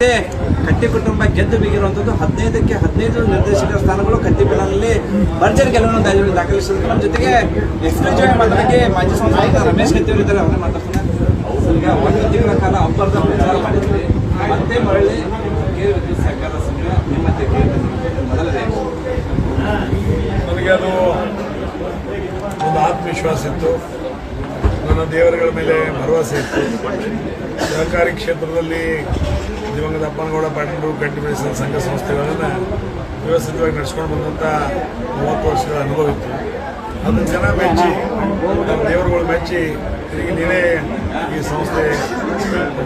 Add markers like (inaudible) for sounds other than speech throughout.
ಕಟ್ಟಿ ಕುಟುಂಬ ಗೆದ್ದು ಬಿಗಿರುವಂತದ್ದು ಹದಿನೈದಕ್ಕೆ ಹದಿನೈದು ನಿರ್ದೇಶಕರ ಸ್ಥಾನಗಳು ಕಟ್ಟಿ ಬೆಳನಲ್ಲಿ ಭರ್ಜರಿ ಗೆಲುವನ್ನು ದಾಖಲಿ- ದಾಖಲಿಸಿದ್ರು. ನಮ್ಮ ಜೊತೆಗೆ ಎಕ್ಸ್ಕ್ಲೂಸಿವ್ ಆಗಿ ಮಾತಾಡಕ್ಕೆ ಮಾಜಿ ಸಂಸದ ರಮೇಶ್ ಕತ್ತಿ ಇದ್ದಾರೆ ಅವರೇ ಮಾತಾಡ್ತಾರೆ ಈಗ ಒಂದು ತಿಂಗಳ ಕಾಲ ಅಬ್ಬರದ ಪ್ರಚಾರ ಮಾಡಿದ್ವಿ. ಮತ್ತೆ ಮರಳಿ ಕೆ ವಿದ್ಯುತ್ ಸಹಕಾರ ಸಂಘ ನಿಮ್ಮ ತೆಗೆದು ಮೊದಲನೇ. ನನಗೆ ಅದು ಒಂದು ಆತ್ಮವಿಶ್ವಾಸ ಇತ್ತು. ನನ್ನ ದೇವರುಗಳ ಮೇಲೆ ಭರವಸೆ ಇತ್ತು. ಸಹಕಾರಿ ಕ್ಷೇತ್ರದಲ್ಲಿ ದಿವಂಗತ ಅಪ್ಪನಗೌಡ ಪಾಟೀಲರು ಗಟ್ಟಿ ಬೆಳೆಸಿದ ಸಂಘ ಸಂಸ್ಥೆಗಳನ್ನು ವ್ಯವಸ್ಥಿತವಾಗಿ ನಡೆಸ್ಕೊಂಡು ಬಂದಂಥ ಮೂವತ್ತು ವರ್ಷಗಳ ಅನುಭವ ಇತ್ತು. ಅದನ್ನು ಜನ ಮೆಚ್ಚಿ, ನಮ್ಮ ದೇವರುಗಳು ಮೆಚ್ಚಿ ಈಗ ನೀನೇ ಈ ಸಂಸ್ಥೆ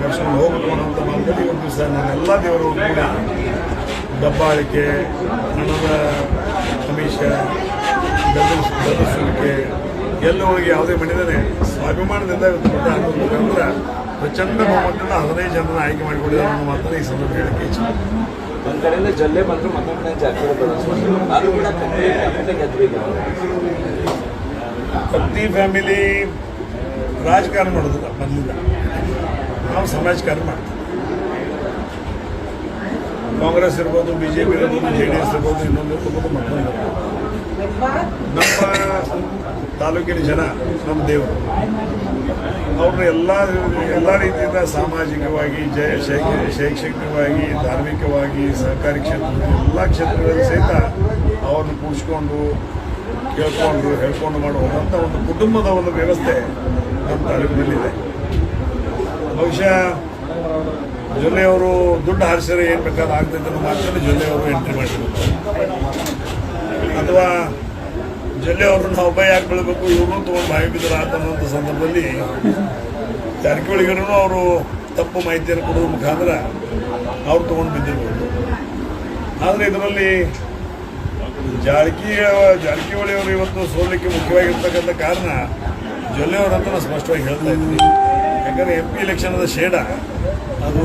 ನಡೆಸ್ಕೊಂಡು ಹೋಗಬೇಕು ಅನ್ನೋಂಥ ಮಾತಲ್ಲಿ ಒಂದು ದಿವಸ ನನ್ನೆಲ್ಲ ದೇವರು ಕೂಡ ದಬ್ಬಾಳಿಕೆ, ಹಣದ ಅಮಿಷ ಗದರಿಸುವಿಕೆ ಎಲ್ಲವರಿಗೆ ಯಾವುದೇ ಮಣಿದರೆ ಸ್ವಾಭಿಮಾನದಿಂದ ಇವತ್ತು ಕೊಟ್ಟ ಮುಖಾಂತರ ಪ್ರಚಂಡ ಬಹುಮತದಿಂದ ಹದಿನೈದು ಜನರನ್ನ ಆಯ್ಕೆ ಮಾಡಿಕೊಂಡಿದ್ದಾರೆ ಅನ್ನೋ ಮಾತ್ರ ಈ ಸಂದರ್ಭ ಹೇಳಕ್ಕೆ ಇಚ್ಛೆ. ಒಂದ್ ಕಡೆಯಿಂದ ಜಲ್ಲೆ ಬಂದ್ರು ಮತ್ತೊಂದು ಕಡೆ ಅದು ಕತ್ತಿ ಫ್ಯಾಮಿಲಿ ರಾಜಕಾರಣ ಮಾಡೋದಿಲ್ಲ ಮೊದಲಿಂದ ನಾವು ಸಮಾಜಕಾರಣ ಮಾಡ್ತೀವಿ. ಕಾಂಗ್ರೆಸ್ ಇರ್ಬೋದು ಬಿ ಜೆ ಪಿ ಇರ್ಬೋದು ಜೆ ಡಿ ಎಸ್ ಇರ್ಬೋದು ಇನ್ನೊಂದು ಇರ್ಬೋದು ಮತ್ತೊಂದು ಇರ್ಬೋದು. ನಮ್ಮ ತಾಲೂಕಿನ ಜನ ನಮ್ಮ ದೇವರು. ಅವರು ಎಲ್ಲ ಎಲ್ಲ ರೀತಿಯಿಂದ ಸಾಮಾಜಿಕವಾಗಿ, ಜಯ ಶೈಕ್ಷ- ಶೈಕ್ಷಣಿಕವಾಗಿ, ಧಾರ್ಮಿಕವಾಗಿ ಸಹಕಾರಿ ಕ್ಷೇತ್ರದಲ್ಲಿ, ಎಲ್ಲ ಕ್ಷೇತ್ರಗಳಲ್ಲಿ ಸಹಿತ ಅವ್ರನ್ನ ಕೂಡಿಸ್ಕೊಂಡು ಕೇಳ್ಕೊಂಡು, ಹೇಳ್ಕೊಂಡು ಮಾಡುವಂಥ ಒಂದು ಕುಟುಂಬದ ಒಂದು ವ್ಯವಸ್ಥೆ ನಮ್ಮ ತಾಲೂಕಿನಲ್ಲಿದೆ. ಬಹುಶಃ ಜೊಲ್ಲೆಯವರು ದುಡ್ಡು ಹಾರಿಸಿದ್ರೆ ಏನು ಬೇಕಾದ್ರೆ ಆಗ್ತೈತೆ ಮಾತನ್ನು ಜೊಲ್ಲೆಯವರು ಎಂಟ್ರಿ ಮಾಡಿರ್ತಾರೆ ಅಥವಾ ಜೊಲ್ಲೆಯವ್ರನ್ನ ನಾವು ಒಬ್ಬ ಯಾಕೆ ಬೆಳಬೇಕು ಇವ್ರನ್ನೂ ತೊಗೊಂಡು ಬಾಯಿ ಬಿದ್ದರೆ ಆತ ಅನ್ನೋಂಥ ಸಂದರ್ಭದಲ್ಲಿ ಜಾರಕಿಹೊಳಿಗರೂ ಅವರು ತಪ್ಪು ಮಾಹಿತಿಯನ್ನು ಕೊಡೋದ್ರ ಮುಖಾಂತರ ಅವ್ರು ತೊಗೊಂಡು ಬಿದ್ದಿರ್ಬೋದು. ಆದರೆ ಇದರಲ್ಲಿ ಜಾರಕಿ ಜಾರಕಿಹೊಳಿ ಅವರು ಇವತ್ತು ಸೋಲಿಕ್ಕೆ ಮುಖ್ಯವಾಗಿರ್ತಕ್ಕಂಥ ಕಾರಣ ಜೊಲ್ಲೆಯವರು ಅಂತ ನಾನು ಸ್ಪಷ್ಟವಾಗಿ ಹೇಳ್ತಾ ಇದ್ದೀನಿ. ಯಾಕಂದರೆ ಎಂ ಪಿ ಇಲೆಕ್ಷನದ ಶೇಡ ಅದು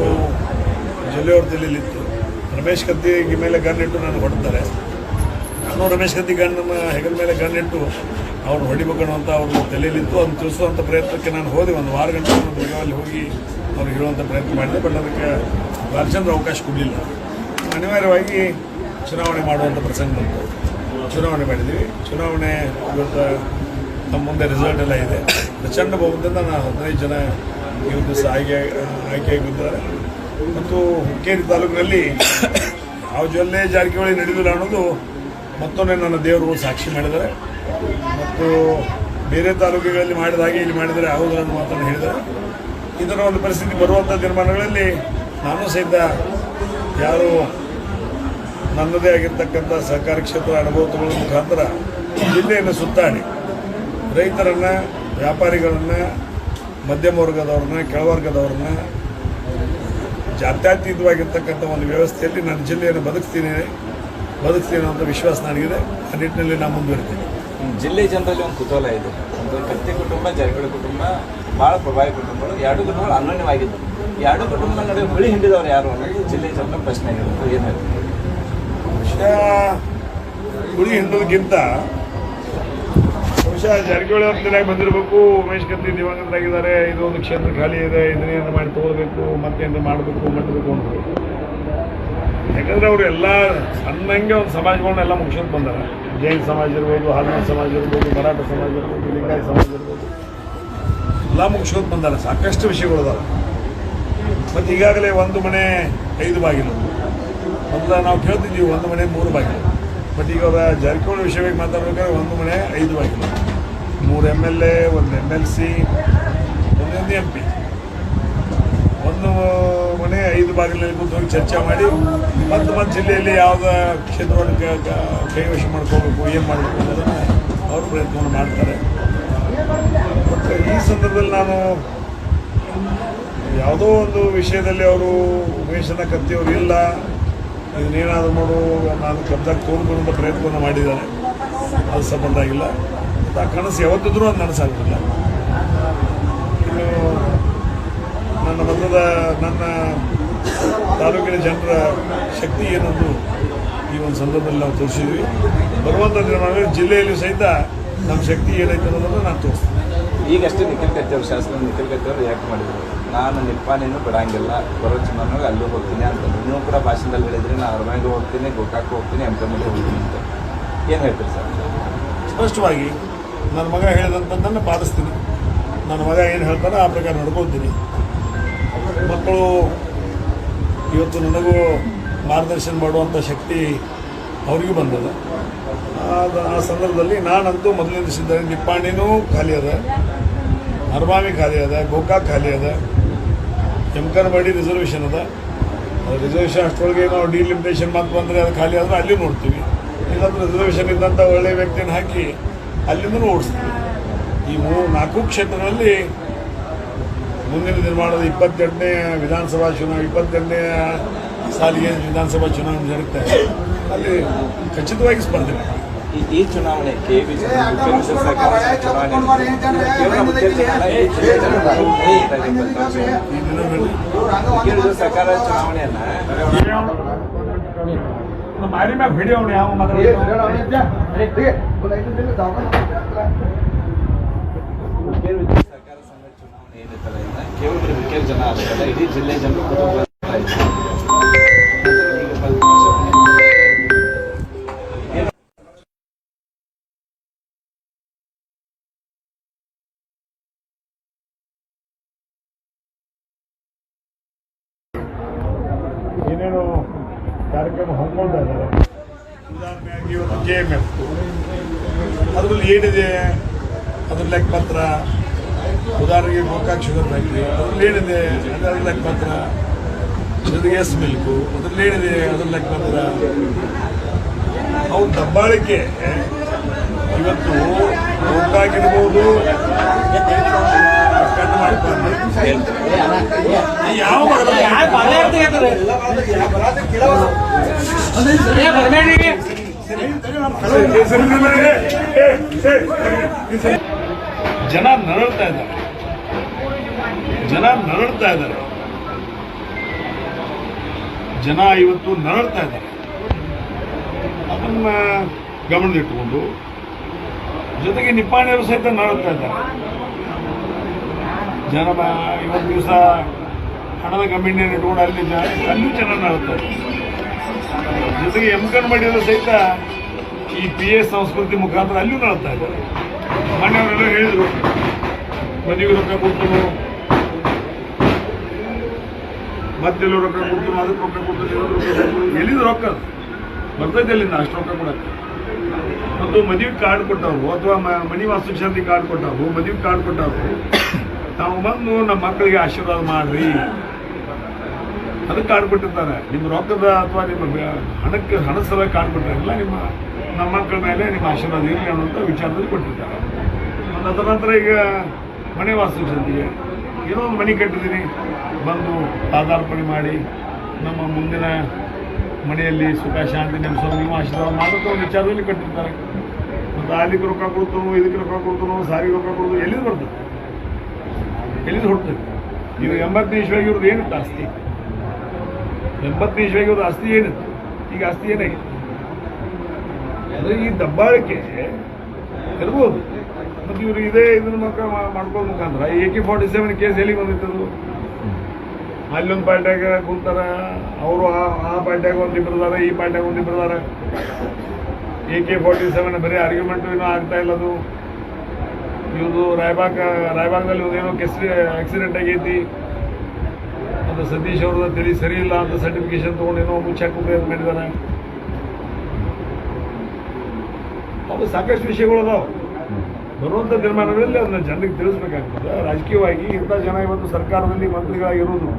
ಜೊಲ್ಲೆಯವ್ರ ತಲೆಯಲ್ಲಿತ್ತು. ರಮೇಶ್ ಕತ್ತಿ ಮೇಲೆ ಗನ್ನಿಟ್ಟು ನಾನು ಹೊಡ್ತಾರೆ ನಾನು ರಮೇಶ್ ಕತ್ತಿ ಗಂಡನ ಹೆಗಲ ಮೇಲೆ ಗಂಡಿಟ್ಟು ಅವ್ರು ಹೊಡಿಬೇಕು ಅಂತ ಅವ್ರ ತಲೆಯಲ್ಲಿತ್ತು ಅದನ್ನು ತಿಳಿಸುವಂಥ ಪ್ರಯತ್ನಕ್ಕೆ ನಾನು ಹೋದೆ. ಒಂದು ವಾರ ಗಂಟೆ ಬೆಳಗಾವಲ್ಲಿ ಹೋಗಿ ಅವ್ರಿಗೆ ಹೇಳುವಂಥ ಪ್ರಯತ್ನ ಮಾಡಿದೆ. ಬಟ್ ಅದಕ್ಕೆ ಬಾಲಚಂದ್ರ ಅವಕಾಶ ಕೊಡಲಿಲ್ಲ. ಅನಿವಾರ್ಯವಾಗಿ ಚುನಾವಣೆ ಮಾಡುವಂಥ ಪ್ರಸಂಗ ಬಂತು. ಚುನಾವಣೆ ಮಾಡಿದ್ವಿ. ಚುನಾವಣೆ ಇವತ್ತು ನಮ್ಮ ಮುಂದೆ ರಿಸಲ್ಟ್ ಎಲ್ಲ ಇದೆ. ಪ್ರಚಂಡ ಬಹುಮತದಿಂದ ನಾನು ಹದಿನೈದು ಜನ ಈ ದಿವಸ ಆಯ್ಕೆ, ಆಯ್ಕೆಯಾಗಿದ್ದಾರೆ. ಮತ್ತು ಹುಕ್ಕೇರಿ ತಾಲೂಕಿನಲ್ಲಿ (coughs) ಯಾವ ಜೊಲ್ಲೆ ಜಾರಕಿಹೊಳಿ ನಡೆದಿಲ್ಲ ಅನ್ನೋದು ಮತ್ತೊಮ್ಮೆ ನನ್ನ ದೇವರು ಸಾಕ್ಷಿ ಮಾಡಿದ್ದಾರೆ. ಮತ್ತು ಬೇರೆ ತಾಲೂಕುಗಳಲ್ಲಿ ಮಾಡಿದ ಹಾಗೆ ಇಲ್ಲಿ ಮಾಡಿದರೆ ಆಗುವುದಿಲ್ಲ ಅಂತ ಮಾತನ್ನು ಇದರ ಒಂದು ಪರಿಸ್ಥಿತಿ ಬರುವಂಥ ತೀರ್ಮಾನಗಳಲ್ಲಿ ನಾನು ಸಹಿತ ಯಾರು ನನ್ನದೇ ಆಗಿರ್ತಕ್ಕಂಥ ಸಹಕಾರ ಕ್ಷೇತ್ರ ಅನುಭವ ತಗೊಳ್ಳೋ ಮುಖಾಂತರ ಜಿಲ್ಲೆಯನ್ನು ಸುತ್ತಾಡಿ ರೈತರನ್ನು, ವ್ಯಾಪಾರಿಗಳನ್ನು, ಮಧ್ಯಮ ವರ್ಗದವ್ರನ್ನ, ಕೆಳವರ್ಗದವ್ರನ್ನ ಜಾತ್ಯತೀತವಾಗಿರ್ತಕ್ಕಂಥ ಒಂದು ವ್ಯವಸ್ಥೆಯಲ್ಲಿ ನನ್ನ ಜಿಲ್ಲೆಯನ್ನು ಬದುಕ್ತೀನಿ ಬದುಕ್ತೀನಿ ಅಂತ ವಿಶ್ವಾಸ ನನಗಿದೆ. ಆ ನಿಟ್ಟಿನಲ್ಲಿ ನಾನು ಮುಂದುವರಿತೀನಿ. ಜಿಲ್ಲೆ ಜನರಲ್ಲಿ ಒಂದು ಕುತೂಹಲ ಇದೆ. ಒಂದು ಕತ್ತೆ ಕುಟುಂಬ ಜಾರಕಿಹೊಳಿ ಕುಟುಂಬ ಭಾಳ ಪ್ರಭಾವಿ ಕುಟುಂಬಗಳು ಎರಡು ಕುಟುಂಬಗಳು ಅನ್ಯೋನ್ಯವಾಗಿದ್ದು ಎರಡು ಕುಟುಂಬ ನಡುವೆ ಹುಳಿ ಹಿಂಡಿದವರು ಯಾರು ಅನ್ನೋದು ಜಿಲ್ಲೆ ಜನರ ಪ್ರಶ್ನೆ ಆಗಿರುತ್ತೆ. ಏನು ಹುಳಿ ಬಹುಶಃ ಹಿಂಡೋದಕ್ಕಿಂತ ಬಹುಶಃ ಜಾರಕಿಹೊಳಿ ಅವ್ರ ತಲೆಯಾಗಿ ಬಂದಿರಬೇಕು. ಉಮೇಶ್ ಕತ್ತಿ ದಿವಂಗತರಾಗಿದ್ದಾರೆ. ಇದು ಒಂದು ಕ್ಷೇತ್ರ ಖಾಲಿ ಇದೆ. ಇದನ್ನೇನು ಮಾಡಿ ತಗೋಬೇಕು ಮತ್ತೇನು ಮಾಡಬೇಕು ಮಾಡಬೇಕು ಅಂತ ಯಾಕಂದ್ರೆ ಅವರು ಎಲ್ಲ ಸಣ್ಣಂಗೆ ಒಂದು ಸಮಾಜಗಳನ್ನೆಲ್ಲ ಮುಗಿಸ್ಕೊಂಡು ಬಂದಾರೆ. ಜೈನ್ ಸಮಾಜ ಇರ್ಬೋದು ಹಾಲ್ಮ ಸಮಾಜ ಇರ್ಬೋದು, ಮರಾಠ ಸಮಾಜ ಇರ್ಬೋದು ಲಿಂಗಾಯ ಸಮಾಜ ಇರ್ಬೋದು. ಎಲ್ಲ ಮುಗಿಸ್ಕೊಂಡು ಬಂದಾರೆ. ಸಾಕಷ್ಟು ವಿಷಯಗಳು ಅದಾವೆ. ಮತ್ತು ಈಗಾಗಲೇ ಒಂದು ಮನೆ ಐದು ಬಾಗಿಲು. ಮೊದಲ ನಾವು ಕೇಳ್ತಿದ್ದೀವಿ ಒಂದು ಮನೆ ಮೂರು ಬಾಗಿಲು. ಬಟ್ ಈಗ ಅವರ ಜಾರಕಿಹೊಳಿ ವಿಷಯವಾಗಿ ಮಾತಾಡ್ಬೇಕಾದ್ರೆ ಒಂದು ಮನೆ ಐದು ಬಾಗಿಲು. ಮೂರು ಎಂ ಎಲ್ ಎ ಒಂದು ಎಂ ಎಲ್ ಸಿ ಒಂದೊಂದು ಎಂ ಪಿ ಒಂದು ಮನೆ ಐದು ಬಾಗಿಲಲ್ಲಿ ಕೂತ್ಕೊಂಡು ಚರ್ಚೆ ಮಾಡಿ ಮತ್ತು ಮತ್ತು ಜಿಲ್ಲೆಯಲ್ಲಿ ಯಾವುದೇ ಕ್ಷೇತ್ರವನ್ನು ಕೈವಶ ಮಾಡ್ಕೋಬೇಕು, ಏನು ಮಾಡಬೇಕು ಅನ್ನೋದನ್ನು ಅವರು ಪ್ರಯತ್ನವನ್ನು ಮಾಡ್ತಾರೆ. ಮತ್ತು ಈ ಸಂದರ್ಭದಲ್ಲಿ ನಾನು ಯಾವುದೋ ಒಂದು ವಿಷಯದಲ್ಲಿ ಅವರು ಉಮೇಶನ ಕತ್ತಿಯವರು ಇಲ್ಲ, ಇದನ್ನೇನಾದರೂ ಮಾಡು ನಾನು ಕದ್ದಾಗಿ ತೋರ್ಕೊಳ್ಳುವಂಥ ಪ್ರಯತ್ನವನ್ನು ಮಾಡಿದ್ದಾರೆ. ಅದು ಸಂಬಂಧ ಆಗಿಲ್ಲ ಆ ಕನಸು ಯಾವತ್ತಿದ್ರೂ ಅದು ನನಸಾಗಿಲ್ಲ ಇನ್ನು ನನ್ನ ತಾಲೂಕಿನ ಜನರ ಶಕ್ತಿ ಏನೊಂದು ಈ ಒಂದು ಸಂದರ್ಭದಲ್ಲಿ ನಾವು ತೋರಿಸಿದ್ವಿ. ಬರುವಂಥ ದಿನಮಾನಗಳಲ್ಲಿ ಜಿಲ್ಲೆಯಲ್ಲಿ ಸಹಿತ ನಮ್ಮ ಶಕ್ತಿ ಏನೈತೆ ಅನ್ನೋದನ್ನು ನಾನು ತೋರಿಸ್ತೀನಿ. ಈಗಷ್ಟೇ ನಿಖಿಲ್ ಕತ್ತಿ ಅವರು ಶಾಸಕ ನಿಖಿಲ್ ಅವರು ರಿಯಾಕ್ಟ್ ಮಾಡಿದ್ರು. ನಾನು ನಿಪ್ಪಾಣಿನೂ ಬಿಡಂಗಿಲ್ಲ ಬರೋ ಚುನಾವಣೆಗೆ ಅಲ್ಲೂ ಹೋಗ್ತೀನಿ ಅಂತ. ನೀವು ಕೂಡ ಭಾಷಣದಲ್ಲಿ ಹೇಳಿದ್ರೆ ನಾನು ಅರಮನೆಗೆ ಹೋಗ್ತೀನಿ ಗೋಕಾಕ್ ಹೋಗ್ತೀನಿ ಎಂ ಕಮಿಟಿ ಹೋಗ್ತೀನಿ ಅಂತ. ಏನು ಹೇಳ್ತೀರಿ ಸರ್? ಸ್ಪಷ್ಟವಾಗಿ ನನ್ನ ಮಗ ಹೇಳಿದಂಥದ್ದನ್ನು ಪಾಲಿಸ್ತೀನಿ. ನನ್ನ ಮಗ ಏನು ಹೇಳ್ತಾನೋ ಆ ಪ್ರಕಾರ ನಡ್ಕೊತೀನಿ. ಮಕ್ಕಳು ಇವತ್ತು ನನಗೂ ಮಾರ್ಗದರ್ಶನ ಮಾಡುವಂಥ ಶಕ್ತಿ ಅವರಿಗೂ ಬಂದದ. ಅದು ಆ ಸಂದರ್ಭದಲ್ಲಿ ನಾನಂತೂ ಮೊದಲಿಂದ ಸಿದ್ಧ ನಿಪ್ಪಾಣಿನೂ ಖಾಲಿ ಅದ ಅರ್ಬಾಮಿ ಖಾಲಿ ಅದ, ಗೋಕಾಕ್ ಖಾಲಿ ಅದ ಎಮ್ಕರ್ವಾಡಿ ರಿಸರ್ವೇಷನ್ ಅದ. ರಿಸರ್ವೇಷನ್ ಅಷ್ಟರೊಳಗೆ ನಾವು ಡಿಲಿಮಿಟೇಷನ್ ಮಾತು ಬಂದರೆ ಅದು ಖಾಲಿ ಆದರೆ ಅಲ್ಲಿ ನೋಡ್ತೀವಿ. ಇಲ್ಲಾಂದ್ರೆ ರಿಸರ್ವೇಷನ್ ಇದ್ದಂಥ ಒಳ್ಳೆಯ ವ್ಯಕ್ತಿಯನ್ನು ಹಾಕಿ ಅಲ್ಲಿಂದನು ಓಡಿಸ್ತೀವಿ. ಈ ಮೂರು ನಾಲ್ಕು ಕ್ಷೇತ್ರಗಳಲ್ಲಿ ಮುಂದಿನ ನಿರ್ಮಾಣದ ಇಪ್ಪತ್ತೆಂಟನೇ ವಿಧಾನಸಭಾ ಚುನಾವಣೆ ಇಪ್ಪತ್ತೆಂಟನೇ ಸಾಲಿಗೆ ವಿಧಾನಸಭಾ ಚುನಾವಣೆ ಜರುಗ್ತಾ ಇದೆ ಅಲ್ಲಿ ಖಚಿತವಾಗಿ ಸ್ಪರ್ಧೆ ಮಾಡ್ತೀವಿ. ಈ- ಈ ಚುನಾವಣೆ ಕೆ ವಿ ಸರ್ಕಾರ ಚುನಾವಣೆ ಕೇವಲ ಮುಖ್ಯ ಚುನಾವಣೆ, ಈ ಜಿಲ್ಲೆ ಜನರು ಈ ದಿನಗಳಲ್ಲಿ ಕೇಂದ್ರ ಸರ್ಕಾರ ಚುನಾವಣೆಯನ್ನ ಮಾರಿ ಮ್ಯಾಗ ಹಿಡಿಯೋಣ ಯಾವ ಹುಕ್ಕೇರಿ ವಿಧಾನ ಸರ್ಕಾರ ಸಂಘ ಚುನಾವಣೆ ಏನಿತ್ತಲ್ಲ ಇದನ್ನ ಕೇವಲ ಹುಕ್ಕೇರಿ ಜನ ಅಷ್ಟಲ್ಲ ಇಡೀ ಜಿಲ್ಲೆ ಜನರು ಕುಟುಂಬ ಏನೇನು ಕಾರ್ಯಕ್ರಮ ಹಮ್ಮಿಕೊಂಡಿದ್ದಾರೆ ಉದಾಹರಣೆಯಾಗಿ ಇವತ್ತು ಕೆ ಎಂ ಎಫ್ ಅದರಲ್ಲಿ ಏನಿದೆ? ಅದ್ರ ಲೆಕ್ಕಪತ್ರ ಉದಾಹರಣೆಗೆ ಗೋಕಾಕ್ ಶುಗರ್ ಫ್ಯಾಕ್ಟ್ರಿ ಅದ್ರಲ್ಲಿ ಏನಿದೆ ಅದರ ಲೆಕ್ಕಪತ್ರ ಜೊತೆಗೆ ಎಸ್ ಮಿಲ್ಕು ಅದ್ರಲ್ಲಿ ಏನಿದೆ ಅದ್ರ ಲೆಕ್ಕಪತ್ರ ಅವ್ರ ದಬ್ಬಾಳಿಕೆ ಇವತ್ತು ಗೋಕಾಕ್ ಇರ್ಬೋದು ಮಾಡ್ಬಾರ್ದು ಯಾವ ಜನ ನರಳ್ತಾ ಇದ್ದಾರೆ. ಜನ ನರಳ್ತಾ ಇದ್ದಾರೆ. ಜನ ಇವತ್ತು ನರಳ್ತಾ ಇದ್ದಾರೆ. ಅದನ್ನ ಗಮನದಲ್ಲಿಟ್ಟುಕೊಂಡು ಜೊತೆಗೆ ನಿಪ್ಪಾಣಿಯವರು ಸಹಿತ ನರಳ್ತಾ ಇದ್ದಾರೆ. ಜನ ಇವತ್ತು ದಿವಸ ಹಣದ ಕಮ್ಮಿಣಿಯನ್ನು ಇಟ್ಕೊಂಡು ಅಲ್ಲಿ ಅಲ್ಲೂ ಜನ ನರಳ್ತಾರೆ ಜೊತೆಗೆ ಎಮ್ಕನ್ ಮಾಡಿದ್ರು ಸಹಿತ ಈ ಪಿ ಎ ಸಂಸ್ಕೃತಿ ಮುಖಾಂತರ ಅಲ್ಲೂ ನಡ್ತಾ ಇದ್ದಾರೆ. ಮನೆಯವರೆಲ್ಲ ಹೇಳಿದ್ರು ಮದುವೆ ರೊಕ್ಕ ಕೊಡ್ತನು? ಮತ್ತೆಲ್ಲೂ ರೊಕ್ಕ ಕೊಡ್ತನು? ಅದಕ್ಕೆ ರೊಕ್ಕ ಕೊಡ್ತನು? ಎಲ್ಲಿದ್ದು ರೊಕ್ಕ? ಬರ್ತೈತೆ ಎಲ್ಲಿಂದ ಅಷ್ಟು ರೊಕ್ಕ ಕೊಡಕ್ಕೆ. ಮತ್ತು ಮದುವೆ ಕಾರ್ಡ್ ಕೊಟ್ಟವು ಅಥವಾ ಮನಿ ವಾಸ್ತುಶಾಂತಿ ಕಾರ್ಡ್ ಕೊಟ್ಟವು ಮದುವೆ ಕಾರ್ಡ್ ಕೊಟ್ಟವು ನಾವು ಬಂದು ನಮ್ಮ ಮಕ್ಕಳಿಗೆ ಆಶೀರ್ವಾದ ಮಾಡ್ರಿ. ಅದಕ್ಕೆ ಕಾರ್ಡ್ ಕೊಟ್ಟಿರ್ತಾರೆ. ನಿಮ್ಮ ರೊಕ್ಕದ ಅಥವಾ ನಿಮ್ಮ ಹಣಕ್ಕೆ, ಹಣ ಸಲ ಕಾರ್ಡ್ ನಿಮ್ಮ, ನಮ್ಮ ಮಕ್ಕಳ ಮೇಲೆ ನಿಮ್ಮ ಆಶೀರ್ವಾದ ಇರಲಿ ಅನ್ನೋಂಥ ವಿಚಾರದಲ್ಲಿ ಕೊಟ್ಟಿರ್ತಾರೆ. ಮತ್ತು ಅದರ ನಂತರ ಈಗ ಮನೆ ವಾಸ್ತುಶಾಂತಿಗೆ ಏನೋ ಒಂದು ಮನೆ ಕಟ್ಟಿದ್ದೀನಿ. ಬಂದು ಪಾದಾರ್ಪಣೆ ಮಾಡಿ ನಮ್ಮ ಮುಂದಿನ ಮನೆಯಲ್ಲಿ ಸುಖ, ಶಾಂತಿ ನೆಲೆಸೋದು ಆಶೀರ್ವಾದ ಮಾಡೋದು ವಿಚಾರದಲ್ಲಿ ಕಟ್ಟಿರ್ತಾರೆ. ಮತ್ತು ಅಲ್ಲಿಗೆ ರೊಕ್ಕ ಕೊಡ್ತಾನೋ, ಇದಕ್ಕೆ ರೊಕ್ಕ ಕೊಡ್ತಾನೋ, ಸಾರಿಗೆ ರೊಕ್ಕ ಕೊಡ್ತು ಎಲ್ಲಿಂದ ಬರ್ತದೆ? ಎಲ್ಲಿಂದ ಹೊಡ್ತದೆ ಈಗ ಎಂಬತ್ತನೇ ಇಶ್ವಾಗಿ ಇವ್ರದ್ದು ಏನಿತ್ತು ಆಸ್ತಿ? ಎಂಬತ್ತನೇ ಇಶ್ವಾಗಿ ಇವ್ರದ್ದು ಆಸ್ತಿ ಏನಿತ್ತು? ಈಗ ಆಸ್ತಿ ಏನಾಗಿದೆ? ಅಂದರೆ ಈ ದಬ್ಬಾಳಿಕೆ ಇರ್ಬೋದು ಮತ್ತು ಇವರು ಇದೇ ಇದನ್ನ ಮಕ್ಕ ಮಾಡ್ಕೊಳ್ಳೋ ಮುಖಾಂತರ. A K forty seven case ಎಲ್ಲಿ ಬಂದಿತ್ತದು ಅಲ್ಲೊಂದು ಪಾರ್ಟ್ಯಾಗ ಕುಂತಾರ ಅವರು ಆ ಆ ಪಾರ್ಟ್ಯಾಗ ಒಂದು ಇಬ್ಬರು ಇದಾರೆ ಈ ಪಾರ್ಟ್ಯಾಗ ಒಂದು ಎ ಕೆ ಫಾರ್ಟಿ ಸೆವೆನ್ ಬರೀ ಆರ್ಗ್ಯುಮೆಂಟು ಏನೋ ಆಗ್ತಾ ಇಲ್ಲ ಅದು. ಇವ್ರದ್ದು ರಾಯಬಾಗ ರಾಯಬಾಗ್ದಲ್ಲಿ ಒಂದೇನೋ ಕೆಸ್ ಆಕ್ಸಿಡೆಂಟ್ ಆಗೈತಿ. ಅದು ಸತೀಶ್ ಅವ್ರದ್ದು ತಿಳಿ ಸರಿ ಇಲ್ಲ ಅಂತ ಸರ್ಟಿಫಿಕೇಶನ್ ತೊಗೊಂಡೇನೋ ಚೆಕ್ ಪ್ರಯತ್ನ ಮಾಡಿದ್ದಾರೆ ಅದು ಸಾಕಷ್ಟು ವಿಷಯಗಳು ಅದಾವೆ. ಬರುವಂಥ ತೀರ್ಮಾನಗಳಲ್ಲಿ ಅದನ್ನ ಜನರಿಗೆ ತಿಳಿಸ್ಬೇಕಾಗ್ತದೆ. ರಾಜಕೀಯವಾಗಿ ಇಂಥ ಜನ ಇವತ್ತು ಸರ್ಕಾರದಲ್ಲಿ ಮಂತ್ರಿಗಳಾಗಿರೋದು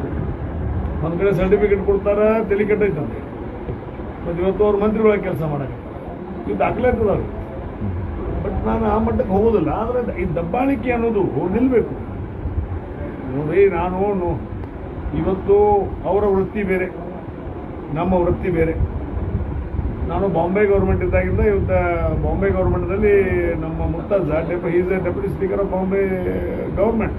ಒಂದು ಕಡೆ ಸರ್ಟಿಫಿಕೇಟ್ ಕೊಡ್ತಾರೆ ತಲೆ ಕೆಟ್ಟೈತಂತೆ ಮತ್ತು ಇವತ್ತು ಅವ್ರು ಮಂತ್ರಿಗಳಾಗಿ ಕೆಲಸ ಮಾಡಕ್ಕೆ ಇದು ದಾಖಲೆ ಇರ್ತದವ್ರು ಬಟ್ ನಾನು ಆ ಮಟ್ಟಕ್ಕೆ ಹೋಗೋದಿಲ್ಲ. ಆದರೆ ಈ ದಬ್ಬಾಳಿಕೆ ಅನ್ನೋದು ನಿಲ್ಲಬೇಕು ನೋಡಿ, ನಾನು ಇವತ್ತು ಅವರ ವೃತ್ತಿ ಬೇರೆ, ನಮ್ಮ ವೃತ್ತಿ ಬೇರೆ. ನಾನು ಬಾಂಬೆ ಗೌರ್ಮೆಂಟ್ ಇದ್ದಾಗಿಂದ ಇವತ್ತು ಬಾಂಬೆ ಗೌರ್ಮೆಂಟ್ದಲ್ಲಿ ನಮ್ಮ dep is a deputy speaker of Bombay government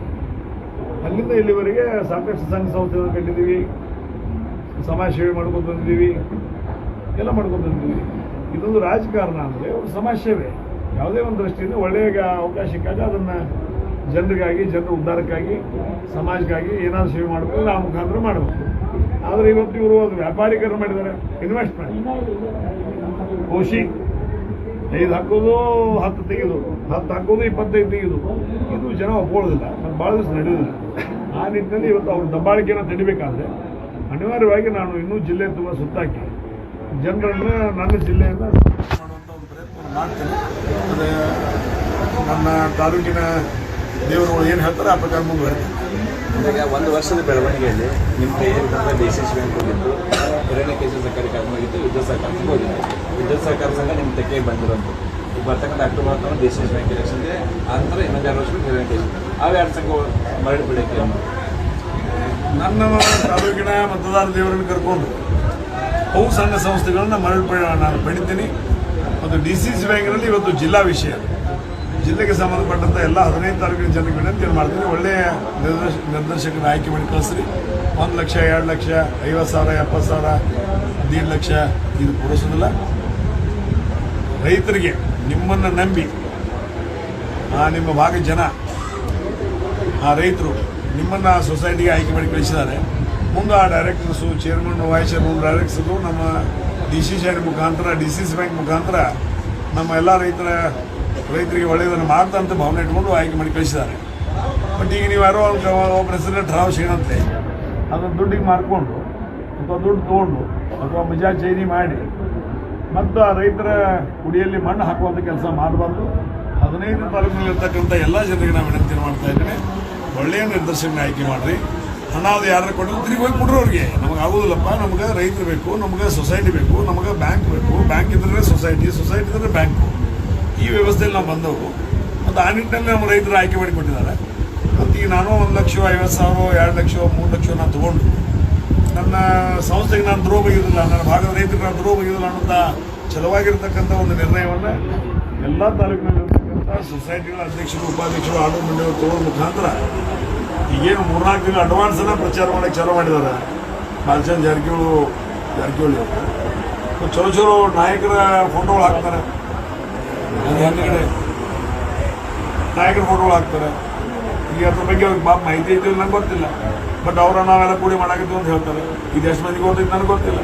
ಅಲ್ಲಿಂದ ಇಲ್ಲಿವರೆಗೆ ಸಾಕಷ್ಟು ಸಂಘ ಸಂಸ್ಥೆಗಳು ಕಟ್ಟಿದ್ದೀವಿ ಸಮಾಜ ಸೇವೆ ಮಾಡ್ಕೊಂಡು ಬಂದಿದ್ದೀವಿ. ಎಲ್ಲ ಮಾಡ್ಕೊಂಡು ಬಂದಿದ್ದೀವಿ. ಇದೊಂದು ರಾಜಕಾರಣ ಅಂದರೆ ಒಂದು ಸಮಾಜ ಸೇವೆ ಯಾವುದೇ ಒಂದು ದೃಷ್ಟಿಯಿಂದ ಒಳ್ಳೆಯ ಅವಕಾಶಕ್ಕಾಗಿ ಅದನ್ನು ಜನರಿಗಾಗಿ, ಜನರ ಉದ್ಧಾರಕ್ಕಾಗಿ, ಸಮಾಜಕ್ಕಾಗಿ ಏನಾದರೂ ಸೇವೆ ಮಾಡಬೇಕು ನಾವು ಮುಖಾಂತರ ಮಾಡಬೇಕು. ಆದರೆ ಇವತ್ತು ಇವರು ಅದು ವ್ಯಾಪಾರಿಕರು ಮಾಡಿದ್ದಾರೆ ಇನ್ವೆಸ್ಟ್ಮೆಂಟ್ ಕೋಶಿ ಐದು ಹಾಕೋದು, ಹತ್ತು ತೆಗೆದು, ಹತ್ತು ಹಾಕೋದು, ಇಪ್ಪತ್ತೈದು ತೆಗೆದು. ಇದು ಜನ ಒಪ್ಕೊಳ್ಳೋದಿಲ್ಲ ಮತ್ತು ಭಾಳ ದಿವಸ ನಡೆಯೋದಿಲ್ಲ. ಆ ನಿಟ್ಟಿನಲ್ಲಿ ಇವತ್ತು ಅವ್ರ ದಬ್ಬಾಳಿಕೆಯನ್ನು ತಡಿಬೇಕಾದ್ರೆ, ಅನಿವಾರ್ಯವಾಗಿ ನಾನು ಇನ್ನೂ ಜಿಲ್ಲೆ ತುಂಬ ಸುತ್ತಾಕಿ. ಜನರನ್ನು ನನ್ನ ಜಿಲ್ಲೆಯಿಂದ ಮಾಡುವಂಥ ಒಂದು ಪ್ರಯತ್ನ ಮಾಡ್ತೇನೆ. ಅದೇ ನನ್ನ ತಾಲೂಕಿನ ದೇವರು ಏನು ಹೇಳ್ತಾರೆ ಆ ಪ್ರಕಾರ ಮುಂದುವರಿತೇನೆ. ಈಗ ಒಂದು ವರ್ಷದ ಬೆಳವಣಿಗೆಯಲ್ಲಿ ನಿಮ್ಮ ಕೈಯಲ್ಲಿದ್ದಂಥ ಡಿಸಿಸಿ ಬ್ಯಾಂಕ್ ಹೋಗಿತ್ತು ಹಿರಣ್ಯಕೇಶ್ವರ ಸರ್ಕಾರಿ ಕಾರ್ಯಕ್ರಮ ಹೋಗಿತ್ತು ವಿದ್ಯುತ್ ಸರ್ಕಾರ ಸಂಘ ಹೋಗಿತ್ತು ವಿದ್ಯುತ್ ಸಹಕಾರ ಸಂಘ ನಿಮ್ಮ ತೆಕ್ಕೆ ಬಂದಿರೋದು. ಈಗ ಬರ್ತಕ್ಕಂಥ ಅಕ್ಟೋಬರ್ ಹತ್ತೊಂದು ಡಿಸಿಸಿ ಬ್ಯಾಂಕ್ ಎಲೆಕ್ಷನ್ಗೆ ಆನಂತರ ಇನ್ನೊಂದು ಎರಡು ವರ್ಷ ಎರಡನೇ ಹಿರಣ್ಯಕೇಶ್ವರ ಅವು ಎರಡು ಸಂಘ ಮರಳಿ ಬಿಡಕ್ಕೆ ನನ್ನ ತಾಲೂಕಿನ ಮತದಾರ ದೇವರನ್ನು ಕರ್ಕೊಂಡು ಅವು ಸಣ್ಣ ಸಂಸ್ಥೆಗಳನ್ನ ಮರಳಿ ನಾನು ಪಡಿತೀನಿ ಮತ್ತು ಡಿ ಸಿ ಬ್ಯಾಂಕಿನಲ್ಲಿ ಇವತ್ತು ಜಿಲ್ಲಾ ವಿಷಯ ಜಿಲ್ಲೆಗೆ ಸಂಬಂಧಪಟ್ಟಂಥ ಎಲ್ಲ ಹದಿನೈದು ತಾಲೂಕಿನ ಜನರಿಗೆ ವಿನಂತಿ ಮಾಡ್ತೀನಿ ಒಳ್ಳೆಯ ನಿರ್ದೇಶ ನಿರ್ದೇಶಕರ ಆಯ್ಕೆ ಮಾಡಿ ಕಳಿಸ್ರಿ. ಒಂದು ಲಕ್ಷ, ಎರಡು ಲಕ್ಷ ಐವತ್ತು ಸಾವಿರ ಎಪ್ಪತ್ತು ಸಾವಿರ ಹದಿನೈದು ಲಕ್ಷ ಇದು ಪೂರೈಸೋದಿಲ್ಲ ರೈತರಿಗೆ ನಿಮ್ಮನ್ನು ನಂಬಿ, ಆ ನಿಮ್ಮ ಭಾಗದ ಜನ, ಆ ರೈತರು ನಿಮ್ಮನ್ನ ಸೊಸೈಟಿಗೆ ಆಯ್ಕೆ ಮಾಡಿ ಕಳಿಸಿದ್ದಾರೆ. ಮುಂದೆ ಆ directors, chairman, vice chairman, directors, ನಮ್ಮ ಡಿ ಸಿ ಸಿ ಮುಖಾಂತರ, ಡಿ ಸಿ ಸಿ ಬ್ಯಾಂಕ್ ಮುಖಾಂತರ ನಮ್ಮ ಎಲ್ಲ ರೈತರ ರೈತರಿಗೆ ಒಳ್ಳೆಯದನ್ನು ಮಾಡ್ತಂತ ಭಾವನೆ ಇಟ್ಕೊಂಡು ಆಯ್ಕೆ ಮಾಡಿ ಕಳಿಸಿದ್ದಾರೆ. ಬಟ್ ಈಗ ನೀವು ಯಾರೋ ಒಬ್ಬ ರಾವ್ ಠರಾವ್ ಸಿಗಂತೆ ಅದನ್ನು ದುಡ್ಡಿಗೆ ಮಾರ್ಕೊಂಡು ಅಥವಾ ದುಡ್ಡು ತೊಗೊಂಡು ಅಥವಾ ಮಜಾ ಚೈನಿ ಮಾಡಿ ಮತ್ತು ಆ ರೈತರ ಕುಡಿಯಲ್ಲಿ ಮಣ್ಣು ಹಾಕುವಂಥ ಕೆಲಸ ಮಾಡಬಾರ್ದು. ಹದಿನೈದು ತಾಲೂಕಿನಲ್ಲಿರ್ತಕ್ಕಂಥ ಎಲ್ಲ ಜನರಿಗೆ ನಾವು ವಿನಂತಿ ಮಾಡ್ತಾ ಇದ್ದೇನೆ ಒಳ್ಳೆಯ ನಿರ್ದೇಶನ ಆಯ್ಕೆ ಮಾಡಿರಿ. ಹಣ ಅದು ಯಾರು ಕೊಟ್ಟರು ತಿರುಗಿ ಹೋಗಿ ಕೊಡ್ರಿ ಅವ್ರಿಗೆ. ನಮಗೆ ಆಗೋದಿಲ್ಲಪ್ಪ. ನಮ್ಗೆ ರೈತರು ಬೇಕು, ನಮ್ಗೆ ಸೊಸೈಟಿ ಬೇಕು, ನಮಗೆ ಬ್ಯಾಂಕ್ ಬೇಕು. ಬ್ಯಾಂಕ್ ಇದ್ರೆ ಸೊಸೈಟಿ ಸೊಸೈಟಿ ಇದ್ರೆ ಬ್ಯಾಂಕು ಈ ವ್ಯವಸ್ಥೆಯಲ್ಲಿ ನಾವು ಬಂದವು. ಮತ್ತು ಆ ನಿಟ್ಟಿನಲ್ಲಿ ನಮ್ಮ ರೈತರು ಆಯ್ಕೆ ಮಾಡಿಕೊಟ್ಟಿದ್ದಾರೆ. ಮತ್ತು ಈಗ ನಾನು ಒಂದು ಲಕ್ಷ ಐವತ್ತು ಸಾವಿರ ಎರಡು ಲಕ್ಷ ಮೂರು ಲಕ್ಷ ನಾನು ತೊಗೊಂಡು, ನನ್ನ ಸಂಸ್ಥೆಗೆ ನಾನು ದ್ರೋಹ ಬಗೆಯೋದಿಲ್ಲ ನನ್ನ ಭಾಗದ ರೈತರಿಗೆ ನಾನು ದ್ರೋಹ ಬಗೆಯೋದಿಲ್ಲ ಅನ್ನೋಂಥ ಛಲವಾಗಿರ್ತಕ್ಕಂಥ ಒಂದು ನಿರ್ಣಯವನ್ನು ಎಲ್ಲ ತಾಲೂಕಿನಲ್ಲಿರ್ತಕ್ಕಂಥ ಸೊಸೈಟಿಗಳ ಅಧ್ಯಕ್ಷರು, ಉಪಾಧ್ಯಕ್ಷರು ಆಡೋ ಮಂಡಳಿಯವರು ತಗೊಳ್ಳೋ ಮುಖಾಂತರ ಈಗೇನು ಮೂರ್ನಾಲ್ಕು ದಿನ ಅಡ್ವಾನ್ಸನ್ನು ಪ್ರಚಾರ ಮಾಡೋಕ್ಕೆ ಚಾಲೂ ಮಾಡಿದ್ದಾರೆ. ಬಾಲಚಂದ್ ಜಾರಕಿಹೊಳಿ ಜಾರಕಿಹೊಳಿ ಅವರು. ಚಲೋ ಚಲೋ ನಾಯಕರ ಫೋಟೋಗಳು ಹಾಕ್ತಾರೆ. ಹಿಂದ್ಗಡೆ ನಾಯಕರ ಫೋಟೋಗಳು ಹಾಕ್ತಾರೆ. ಈಗ ಅದ್ರ ಬಗ್ಗೆ ಅವ್ರಿಗೆ ಬಾಬ್ ಮಾಹಿತಿ ಐತಿ ನಂಗೆ ಗೊತ್ತಿಲ್ಲ. ಬಟ್ ಅವರ ನಾವೆಲ್ಲ ಕೂಡಿ ಮಾಡಾಕತ್ತೀವಿ ಅಂತ ಹೇಳ್ತಾರೆ. ಇದು ಎಷ್ಟು ಮಂದಿಗೆ ಗೊತ್ತೈತೆ ನನಗೆ ಗೊತ್ತಿಲ್ಲ.